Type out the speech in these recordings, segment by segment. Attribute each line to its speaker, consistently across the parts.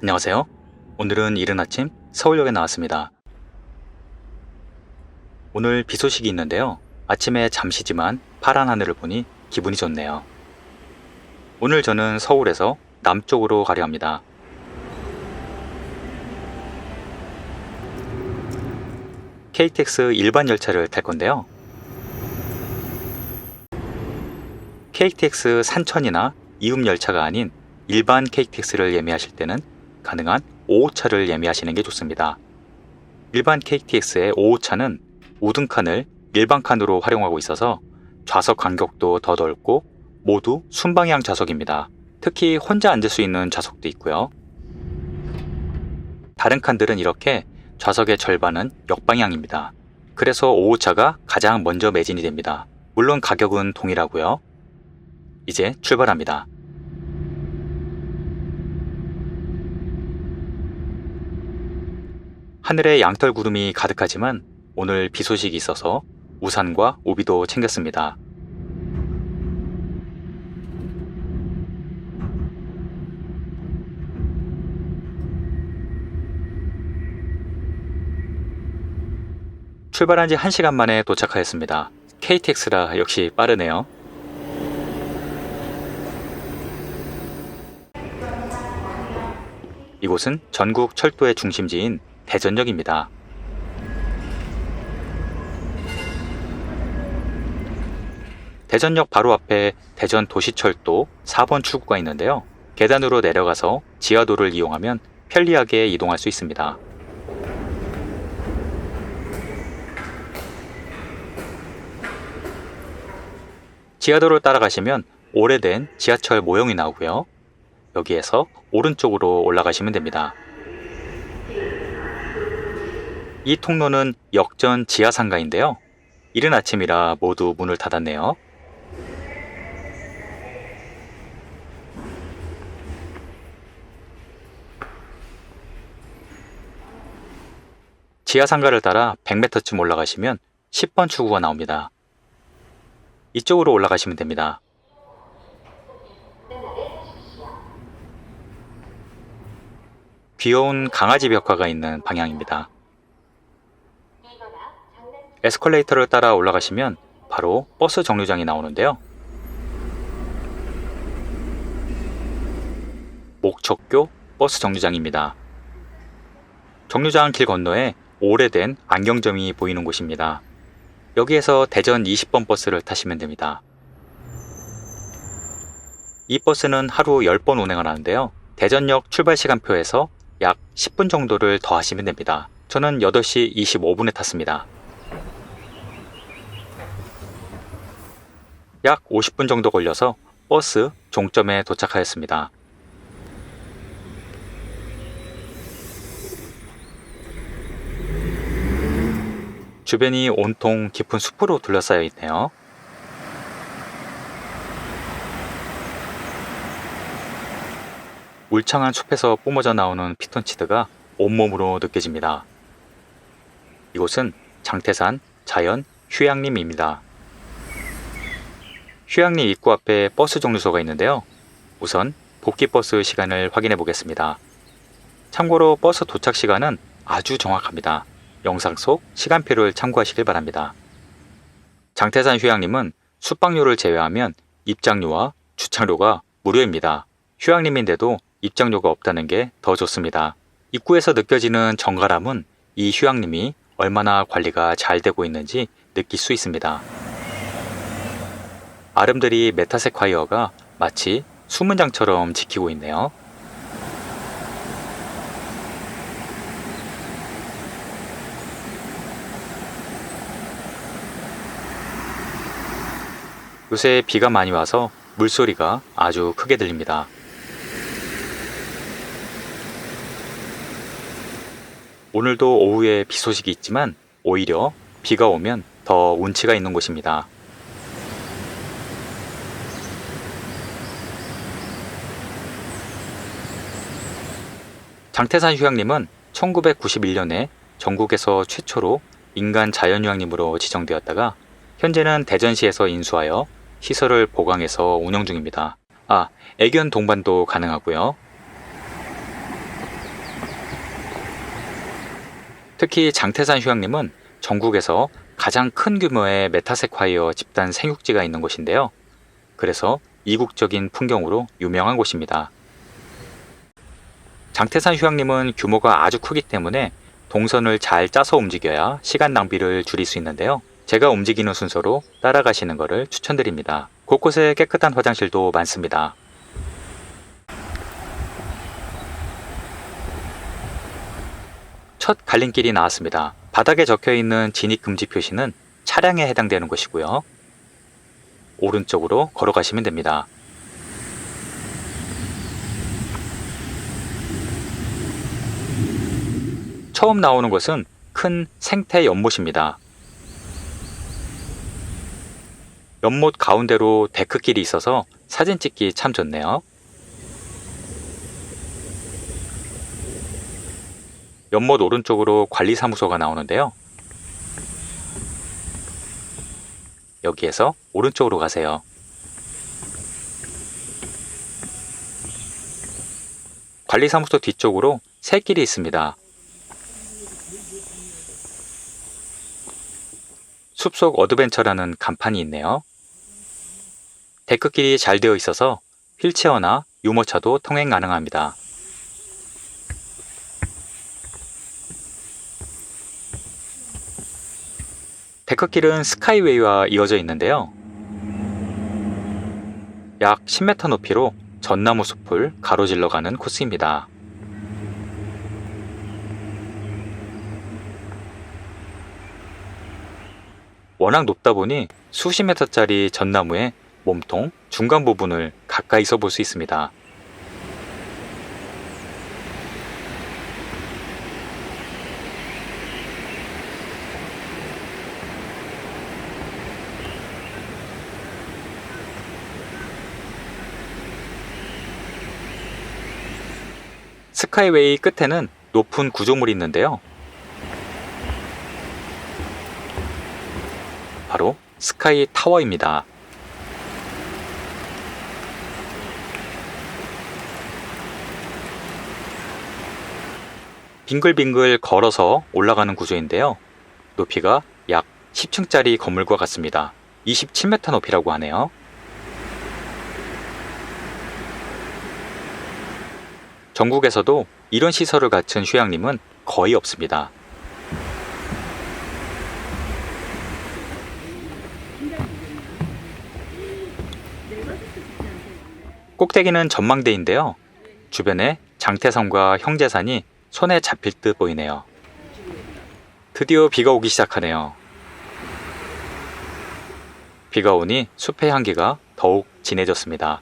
Speaker 1: 안녕하세요. 오늘은 이른 아침 서울역에 나왔습니다. 오늘 비 소식이 있는데요. 아침에 잠시지만 파란 하늘을 보니 기분이 좋네요. 오늘 저는 서울에서 남쪽으로 가려 합니다. KTX 일반 열차를 탈 건데요. KTX 산천이나 이음 열차가 아닌 일반 KTX를 예매하실 때는 가능한 5호차를 예매하시는 게 좋습니다. 일반 KTX의 5호차는 우등칸을 일반 칸으로 활용하고 있어서 좌석 간격도 더 넓고 모두 순방향 좌석입니다. 특히 혼자 앉을 수 있는 좌석도 있고요. 다른 칸들은 이렇게 좌석의 절반은 역방향입니다. 그래서 5호차가 가장 먼저 매진이 됩니다. 물론 가격은 동일하고요. 이제 출발합니다. 하늘에 양털 구름이 가득하지만 오늘 비 소식이 있어서 우산과 우비도 챙겼습니다. 출발한 지 1시간 만에 도착하였습니다. KTX라 역시 빠르네요. 이곳은 전국 철도의 중심지인 대전역입니다. 대전역 바로 앞에 대전 도시철도 4번 출구가 있는데요. 계단으로 내려가서 지하도를 이용하면 편리하게 이동할 수 있습니다. 지하도를 따라가시면 오래된 지하철 모형이 나오고요. 여기에서 오른쪽으로 올라가시면 됩니다. 이 통로는 역전 지하 상가인데요. 이른 아침이라 모두 문을 닫았네요. 지하 상가를 따라 100m쯤 올라가시면 10번 출구가 나옵니다. 이쪽으로 올라가시면 됩니다. 귀여운 강아지 벽화가 있는 방향입니다. 에스컬레이터를 따라 올라가시면 바로 버스 정류장이 나오는데요. 목척교 버스 정류장입니다. 정류장 길 건너에 오래된 안경점이 보이는 곳입니다. 여기에서 대전 20번 버스를 타시면 됩니다. 이 버스는 하루 10번 운행을 하는데요. 대전역 출발 시간표에서 약 10분 정도를 더 하시면 됩니다. 저는 8시 25분에 탔습니다. 약 50분 정도 걸려서 버스 종점에 도착하였습니다. 주변이 온통 깊은 숲으로 둘러싸여 있네요. 울창한 숲에서 뿜어져 나오는 피톤치드가 온몸으로 느껴집니다. 이곳은 장태산 자연 휴양림입니다. 휴양림 입구 앞에 버스 정류소가 있는데요. 우선 복귀버스 시간을 확인해 보겠습니다. 참고로 버스 도착 시간은 아주 정확합니다. 영상 속 시간표를 참고하시길 바랍니다. 장태산 휴양림은 숙박료를 제외하면 입장료와 주차료가 무료입니다. 휴양림인데도 입장료가 없다는 게 더 좋습니다. 입구에서 느껴지는 정갈함은 이 휴양림이 얼마나 관리가 잘 되고 있는지 느낄 수 있습니다. 아름드리 메타세콰이어가 마치 수문장처럼 지키고 있네요. 요새 비가 많이 와서 물소리가 아주 크게 들립니다. 오늘도 오후에 비 소식이 있지만 오히려 비가 오면 더 운치가 있는 곳입니다. 장태산 휴양림은 1991년에 전국에서 최초로 인간 자연휴양림으로 지정되었다가 현재는 대전시에서 인수하여 시설을 보강해서 운영 중입니다. 아, 애견 동반도 가능하고요. 특히 장태산 휴양림은 전국에서 가장 큰 규모의 메타세콰이어 집단 생육지가 있는 곳인데요. 그래서 이국적인 풍경으로 유명한 곳입니다. 장태산 휴양림은 규모가 아주 크기 때문에 동선을 잘 짜서 움직여야 시간 낭비를 줄일 수 있는데요. 제가 움직이는 순서로 따라가시는 것을 추천드립니다. 곳곳에 깨끗한 화장실도 많습니다. 첫 갈림길이 나왔습니다. 바닥에 적혀 있는 진입 금지 표시는 차량에 해당되는 것이고요. 오른쪽으로 걸어가시면 됩니다. 처음 나오는 것은 큰 생태 연못입니다. 연못 가운데로 데크길이 있어서 사진 찍기 참 좋네요. 연못 오른쪽으로 관리사무소가 나오는데요. 여기에서 오른쪽으로 가세요. 관리사무소 뒤쪽으로 새 길이 있습니다. 숲속 어드벤처라는 간판이 있네요. 데크길이 잘 되어 있어서 휠체어나 유모차도 통행 가능합니다. 데크길은 스카이웨이와 이어져 있는데요. 약 10m 높이로 전나무 숲을 가로질러 가는 코스입니다. 워낙 높다 보니 수십 메터짜리 전나무의 몸통 중간 부분을 가까이서 볼 수 있습니다. 스카이웨이 끝에는 높은 구조물이 있는데요. 바로 스카이 타워입니다. 빙글빙글 걸어서 올라가는 구조인데요. 높이가 약 10층짜리 건물과 같습니다. 27m 높이라고 하네요. 전국에서도 이런 시설을 갖춘 휴양림은 거의 없습니다. 꼭대기는 전망대인데요. 주변에 장태산과 형제산이 손에 잡힐 듯 보이네요. 드디어 비가 오기 시작하네요. 비가 오니 숲의 향기가 더욱 진해졌습니다.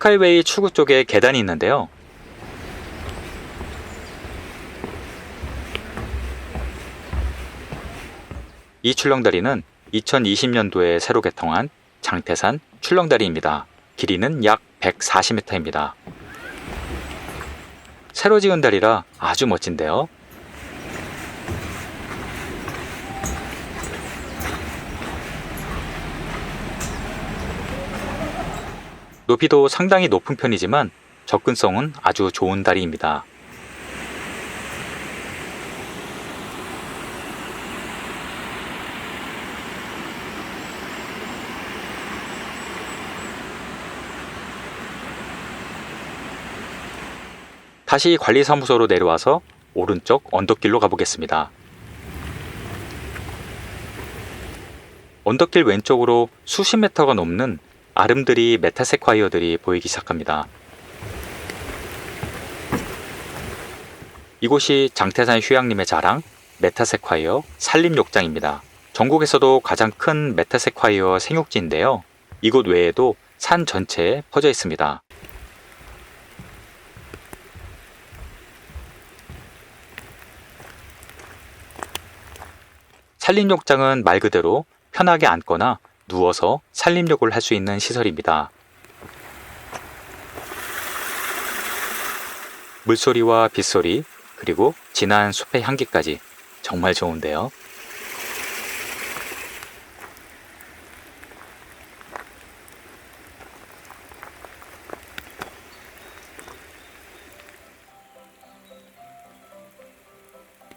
Speaker 1: 스카이웨이 출구 쪽에 계단이 있는데요. 이 출렁다리는 2020년도에 새로 개통한 장태산 출렁다리입니다. 길이는 약 140m입니다. 새로 지은 다리라 아주 멋진데요. 높이도 상당히 높은 편이지만 접근성은 아주 좋은 다리입니다. 다시 관리사무소로 내려와서 오른쪽 언덕길로 가보겠습니다. 언덕길 왼쪽으로 수십 메터가 넘는 아름드리 메타세콰이어들이 보이기 시작합니다. 이곳이 장태산 휴양림의 자랑 메타세콰이어 산림욕장입니다. 전국에서도 가장 큰 메타세콰이어 생육지인데요. 이곳 외에도 산 전체에 퍼져 있습니다. 산림욕장은 말 그대로 편하게 앉거나 누워서 산림욕을 할 수 있는 시설입니다. 물소리와 빗소리, 그리고 진한 숲의 향기까지 정말 좋은데요.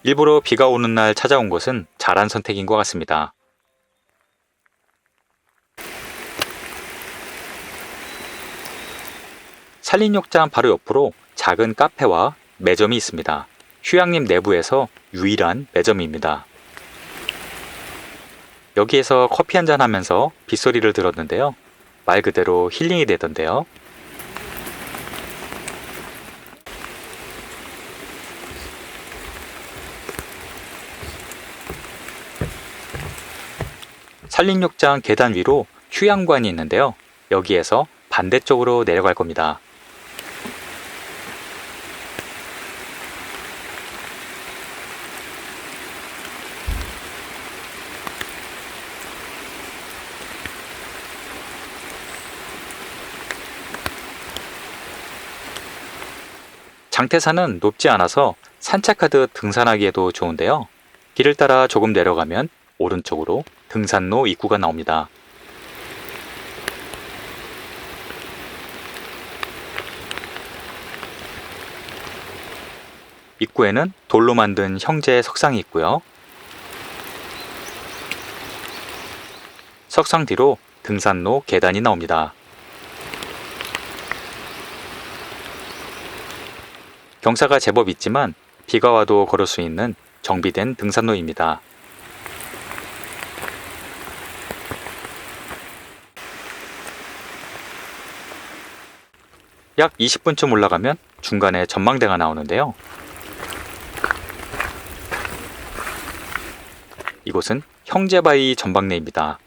Speaker 1: 일부러 비가 오는 날 찾아온 곳은 잘한 선택인 것 같습니다. 산림욕장 바로 옆으로 작은 카페와 매점이 있습니다. 휴양림 내부에서 유일한 매점입니다. 여기에서 커피 한잔 하면서 빗소리를 들었는데요. 말 그대로 힐링이 되던데요. 산림욕장 계단 위로 휴양관이 있는데요. 여기에서 반대쪽으로 내려갈 겁니다. 장태산은 높지 않아서 산책하듯 등산하기에도 좋은데요. 길을 따라 조금 내려가면 오른쪽으로 등산로 입구가 나옵니다. 입구에는 돌로 만든 형제 석상이 있고요. 석상 뒤로 등산로 계단이 나옵니다. 경사가 제법 있지만 비가 와도 걸을 수 있는 정비된 등산로입니다. 약 20분쯤 올라가면 중간에 전망대가 나오는데요. 이곳은 형제바위 전방내입니다.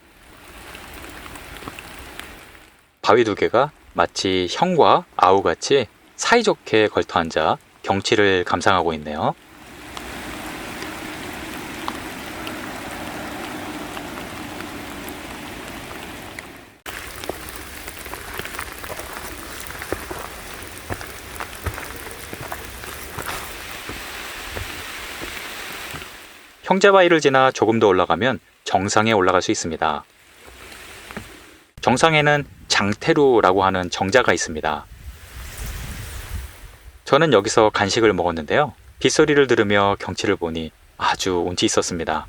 Speaker 1: 바위 두 개가 마치 형과 아우같이 사이좋게 걸터 앉아 경치를 감상하고 있네요. 형제바위를 지나 조금 더 올라가면 정상에 올라갈 수 있습니다. 정상에는 장태루라고 하는 정자가 있습니다. 저는 여기서 간식을 먹었는데요. 빗소리를 들으며 경치를 보니 아주 운치 있었습니다.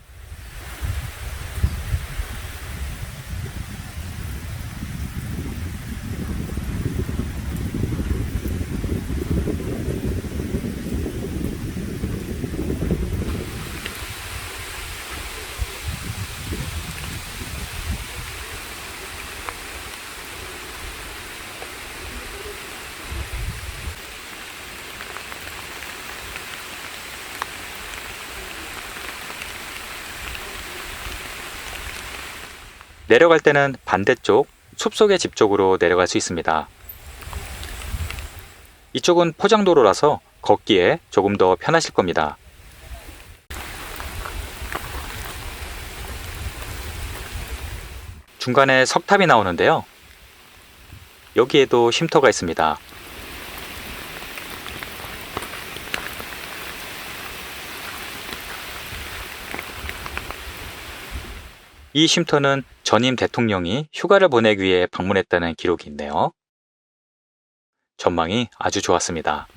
Speaker 1: 내려갈 때는 반대쪽 숲속의 집 쪽으로 내려갈 수 있습니다. 이쪽은 포장도로라서 걷기에 조금 더 편하실 겁니다. 중간에 석탑이 나오는데요. 여기에도 쉼터가 있습니다. 이 쉼터는 전임 대통령이 휴가를 보내기 위해 방문했다는 기록이 있네요. 전망이 아주 좋았습니다.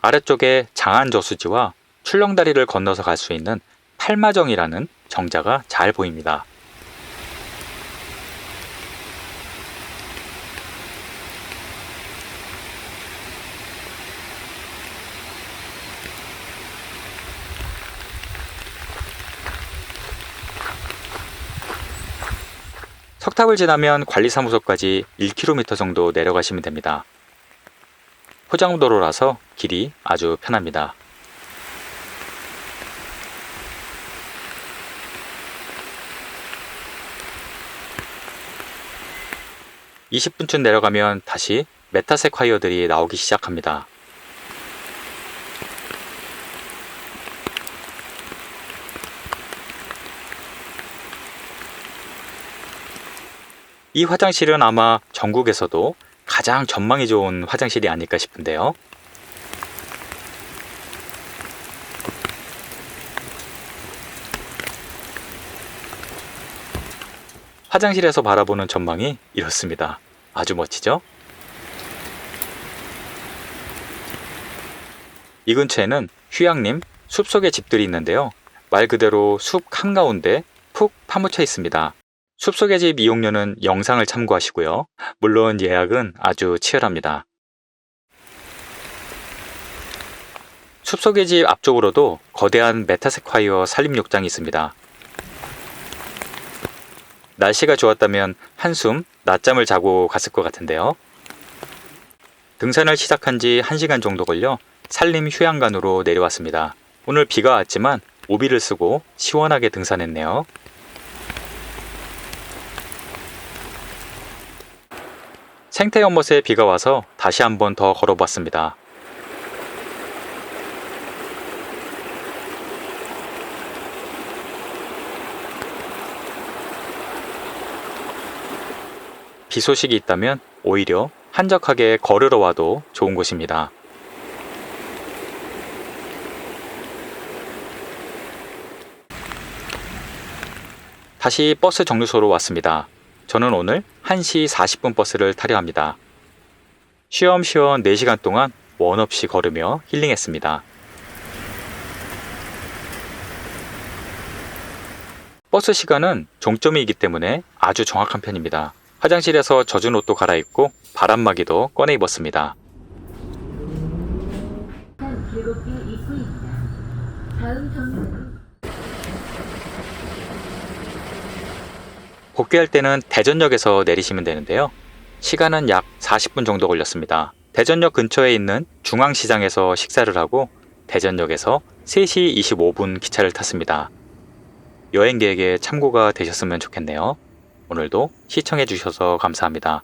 Speaker 1: 아래쪽에 장안 저수지와 출렁다리를 건너서 갈 수 있는 팔마정이라는 정자가 잘 보입니다. 석탑을 지나면 관리사무소까지 1km 정도 내려가시면 됩니다. 포장도로라서 길이 아주 편합니다. (20분쯤) 내려가면 다시 메타세콰이어들이 나오기 시작합니다. 이 화장실은 아마 전국에서도 가장 전망이 좋은 화장실이 아닐까 싶은데요. 화장실에서 바라보는 전망이 이렇습니다. 아주 멋지죠? 이 근처에는 휴양림, 숲속의 집들이 있는데요. 말 그대로 숲 한가운데 푹 파묻혀 있습니다. 숲속의 집 이용료는 영상을 참고하시고요. 물론 예약은 아주 치열합니다. 숲속의 집 앞쪽으로도 거대한 메타세콰이어 산림욕장이 있습니다. 날씨가 좋았다면 한숨, 낮잠을 자고 갔을 것 같은데요. 등산을 시작한 지 1시간 정도 걸려 산림 휴양관으로 내려왔습니다. 오늘 비가 왔지만 오비를 쓰고 시원하게 등산했네요. 생태 연못에 비가 와서 다시 한번 더 걸어봤습니다. 비 소식이 있다면 오히려 한적하게 걸으러 와도 좋은 곳입니다. 다시 버스 정류소로 왔습니다. 저는 오늘 1시 40분 버스를 타려 합니다. 쉬엄쉬엄 4시간 동안 원 없이 걸으며 힐링했습니다. 버스 시간은 종점이기 때문에 아주 정확한 편입니다. 화장실에서 젖은 옷도 갈아입고 바람막이도 꺼내 입었습니다.
Speaker 2: 한 일곱 개 입구입니다. 다음 정류는
Speaker 1: 복귀할 때는 대전역에서 내리시면 되는데요. 시간은 약 40분 정도 걸렸습니다. 대전역 근처에 있는 중앙시장에서 식사를 하고 대전역에서 3시 25분 기차를 탔습니다. 여행 계획에 참고가 되셨으면 좋겠네요. 오늘도 시청해 주셔서 감사합니다.